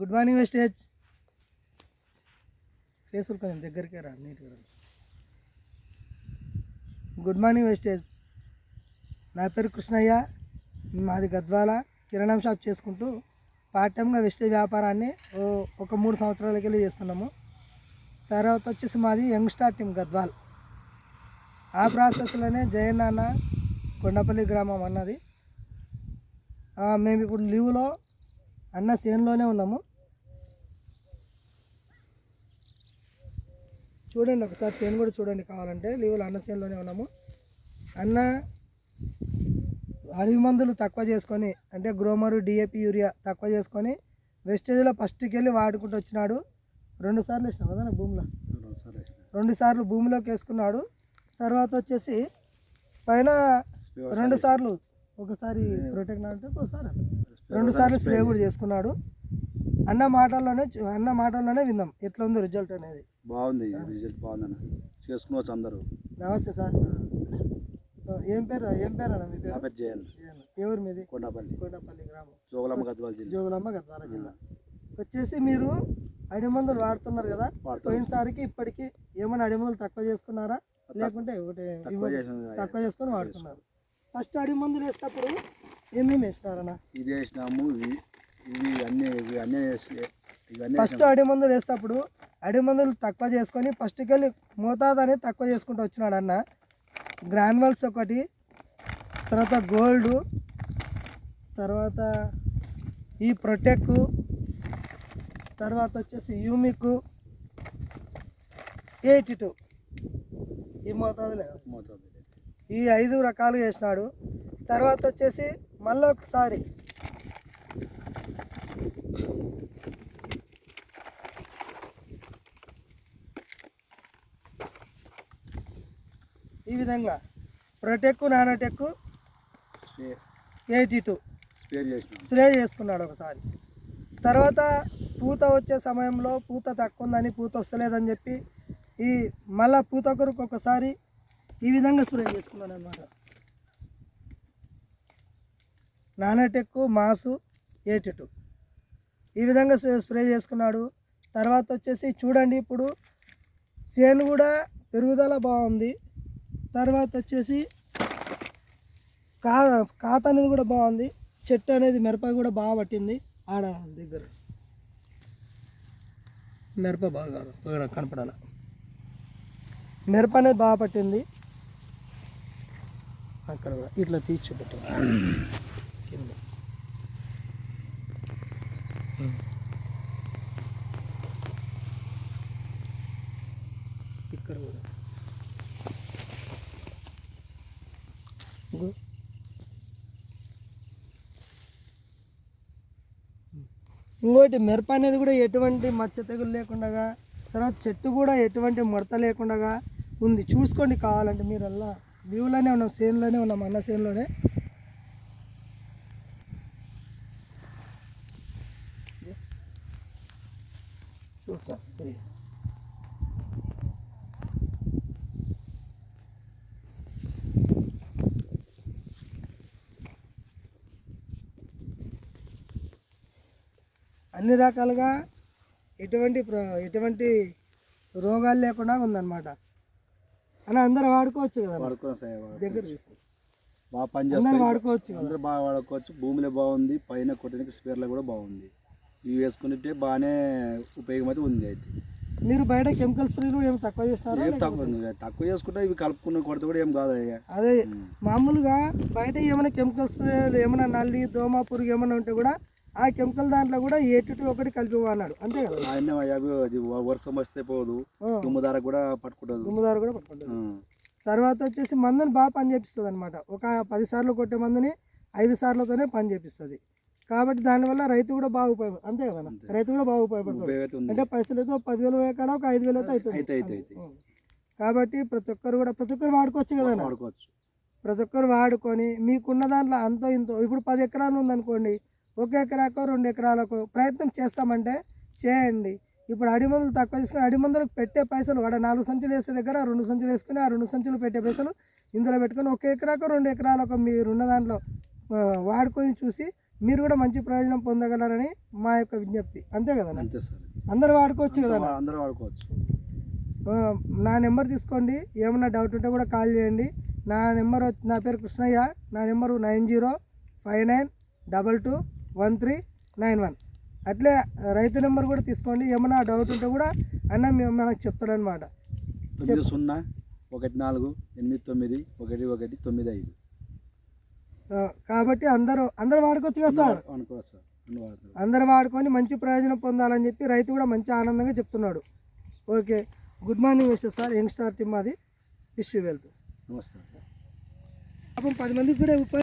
Good morning wastage ఫేసులు కొంచెం దగ్గరికి రా నీట్గా రా. గుడ్ మార్నింగ్ వెస్టేజ్ నా పేరు కృష్ణయ్య. మాది గద్వాల. కిరాణం షాప్ చేసుకుంటూ పార్ట్ టైమ్గా వెస్టేజ్ వ్యాపారాన్ని ఓ- ఒక మూడు సంవత్సరాలకి వెళ్ళి చేస్తున్నాము. తర్వాత వచ్చేసి మాది యంగ్ స్టార్ టీమ్ గద్వాల్. ఆ ప్రాసెస్లోనే జయనాన్న కొండపల్లి గ్రామం అన్నది. మేము ఇప్పుడు లీవ్లో అన్న చేనులోనే ఉన్నాము. చూడండి ఒకసారి చేను కూడా చూడండి కావాలంటే. లీవ్లో అన్న చేనులోనే ఉన్నాము. అన్న అడవి మందులు తక్కువ చేసుకొని అంటే గ్రోమరు డిఏపి యూరియా తక్కువ చేసుకొని వెస్టేజ్లో ఫస్ట్కి వెళ్ళి వాడుకుంటూ వచ్చినాడు. రెండు సార్లు వేసినాం కదా భూమిలో? రెండు సార్లు భూమిలోకి వేసుకున్నాడు. తర్వాత వచ్చేసి పైన రెండు సార్లు. ఒకసారి ప్రొటెక్ట్ అంటే ఒకసారి రెండు సార్లు స్ప్రే కూడా చేసుకున్నాడు. అన్న మాటల్లోనే అన్న మాటల్లోనే విందాం ఎట్లా ఉంది రిజల్ట్ అనేది. బాగుంది రిజల్ట్ బాగుందన్న. చేసుకోవచ్చు అందరూ. నమస్తే సార్. ఏం పేరు ఏం పేరు అన్న మీ పేరు? పేరు జయన్. ఎవరు మీది? కొండపల్లి. కోటపల్లి గ్రామం. జోగులమ్మ గద్వాల జిల్లా. జోగులమ్మ గద్వాల జిల్లా. వచ్చేసి మీరు అడిమందులు వాడుతున్నారు కదా. పోయినసారికి ఇప్పటికి ఏమైనా అడిమందులు తక్కువ చేసుకున్నారా? లేకుంటే ఒకటి తక్కువ చేసుకొని వాడుతున్నారు. ఫస్ట్ అడిమందులు వేసేటప్పుడు ఏమేమి వేసినారన్న? ఇది వేసినాము ఇవి ఇవి అన్నీ ఇవి అన్నీ వేసి ఇవన్నీ ఫస్ట్ అడిమందులు వేసేటప్పుడు అడిమందులు తక్కువ చేసుకొని ఫస్ట్కి వెళ్ళి మోతాదు అనేది తక్కువ చేసుకుంటూ వచ్చినాడు అన్న గ్రాన్యువల్స్ ఒకటి తర్వాత గోల్డ్ తర్వాత ఈ ప్రొటెక్ తర్వాత వచ్చేసి యూమిక్ ఎయిటీ టూ. ఈ మోతాదులే. మోతాదు ఈ ఐదు రకాలు వేసినాడు. తర్వాత వచ్చేసి మళ్ళీ ఒకసారి. ఈ విధంగా. Protek Nanotek spray. Eighty two. Spray చేసుకున్నాడు ఒకసారి. తర్వాత పూత వచ్చే సమయంలో పూత తక్కువ ఉందని పూత వస్తలేదని చెప్పి ఈ మళ్ళా పూత కొరకు ఒకసారి ఈ విధంగా స్ప్రే చేసుకున్నాను అనమాట నానోటెక్ మాసు ఎయిటీ టూ ఈ విధంగా స్ప్రే- చేసుకున్నాడు. తర్వాత వచ్చేసి చూడండి ఇప్పుడు సేను కూడా పెరుగుదల బాగుంది. తర్వాత వచ్చేసి కా కాత అనేది కూడా బాగుంది. చెట్టు అనేది మిరప కూడా బాగా పట్టింది. ఆడ దగ్గర మిరప బాగా కనపడాల మిరప అనేది బాగా పట్టింది. అక్కడ ఇట్లా తీర్చి కింద. ఇక్కడ కూడా. ఇంకో. ఇంకోటి మిరప అనేది కూడా ఎటువంటి మచ్చ తెగులు లేకుండా తర్వాత చెట్టు కూడా ఎటువంటి ముడత లేకుండా ఉంది. చూసుకోండి కావాలంటే మీరు అలా లీవ్లోనే ఉన్నాం సేన్లోనే ఉన్నాం అన్న సేన్లోనే చూస్తా. ఇది. అన్ని రకాలుగా ఎటువంటి ప్ర- ఎటువంటి రోగాలు లేకుండా ఉందన్నమాట. అని అందరూ వాడుకోవచ్చు కదా. దగ్గర బాగా పని అందరూ చేస్తాయి వాడుకోవచ్చు అందరూ బాగా వాడుకోవచ్చు. భూమిలో బాగుంది పైన కొట్టడానికి స్పేర్లో కూడా బాగుంది. ఇవి వేసుకుంటే బాగానే ఉపయోగం అయితే ఉంది అయితే. మీరు బయట కెమికల్ స్ప్రేలు ఏమి తక్కువ చేస్తున్నారా ఏం తక్కువ తక్కువ చేసుకుంటే ఇవి కలుపుకున్న కొడితే కూడా ఏం కాదు అదే మామూలుగా బయట ఏమైనా కెమికల్ స్ప్రేలు ఏమైనా నల్లి దోమ పురుగు ఏమైనా ఉంటే కూడా ఆ కెమికల్ దాంట్లో కూడా ఏటు ఒకటి కలిపి అన్నాడు. అంతే కదా? ఆయన అది వర్షం వస్తే పోదు. ధార కూడా పట్టుకుంటుంది దుమ్ముదారు కూడా పట్టుకుంటుంది. తర్వాత వచ్చేసి మందుని బాగా పని చేపిస్తుంది అనమాట ఒక పది సార్లు కొట్టే మందుని ఐదు సార్లతోనే పని చేపిస్తుంది కాబట్టి దానివల్ల రైతు కూడా బాగా ఉపయోగ అంతే కదా రైతు కూడా బాగా ఉపయోగపడుతుంది. అంటే పైసలు అయితే ఒక పదివేలు పోయే కాడ ఒక ఐదు వేలు అయితే అవుతుంది. కాబట్టి ప్రతి ఒక్కరు కూడా ప్రతి ఒక్కరు వాడుకోవచ్చు కదా? వాడుకోవచ్చు. ప్రతి ఒక్కరు వాడుకొని మీకున్న దాంట్లో అంతో ఇంతో ఇప్పుడు పది ఎకరాలు ఉందనుకోండి ఒక ఎకరాకో రెండు ఎకరాలకు ప్రయత్నం చేస్తామంటే చేయండి. ఇప్పుడు అడి మందులు తక్కువ చేసుకుని అడి మందులకు పెట్టే పైసలు వాడు నాలుగు సంచులు వేసే దగ్గర రెండు సంచులు వేసుకుని ఆ రెండు సంచులు పెట్టే పైసలు ఇందులో పెట్టుకొని ఒక ఎకరాకో రెండు ఎకరాలకు మీరున్న దాంట్లో వాడుకొని చూసి మీరు కూడా మంచి ప్రయోజనం పొందగలరని మా యొక్క విజ్ఞప్తి. అంతే కదా అంతే సార్. అందరూ వాడుకోవచ్చు కదా అందరూ వాడుకోవచ్చు. నా నెంబర్ తీసుకోండి. ఏమన్నా డౌట్ ఉంటే కూడా కాల్ చేయండి. నా నెంబర్ వచ్చి- నా పేరు కృష్ణయ్య. నా number nine zero five nine double two one three nine one. అట్లే రైతు నెంబర్ కూడా తీసుకోండి. ఏమన్నా డౌట్ ఉంటే కూడా అన్న మేము మనకు చెప్తాడనమాట సున్నా ఒకటి నాలుగు ఎనిమిది తొమ్మిది ఒకటి ఒకటి తొమ్మిది ఐదు. కాబట్టి అందరూ అందరూ వాడుకోవచ్చు కదా సార్? అందరూ వాడుకొని మంచి ప్రయోజనం పొందాలని చెప్పి రైతు కూడా మంచి ఆనందంగా చెప్తున్నాడు. Okay. Good morning mister sir young star team అది విష్ వెళ్తూ నమస్తే పాపం పది మందికి కూడా ఉపయోగ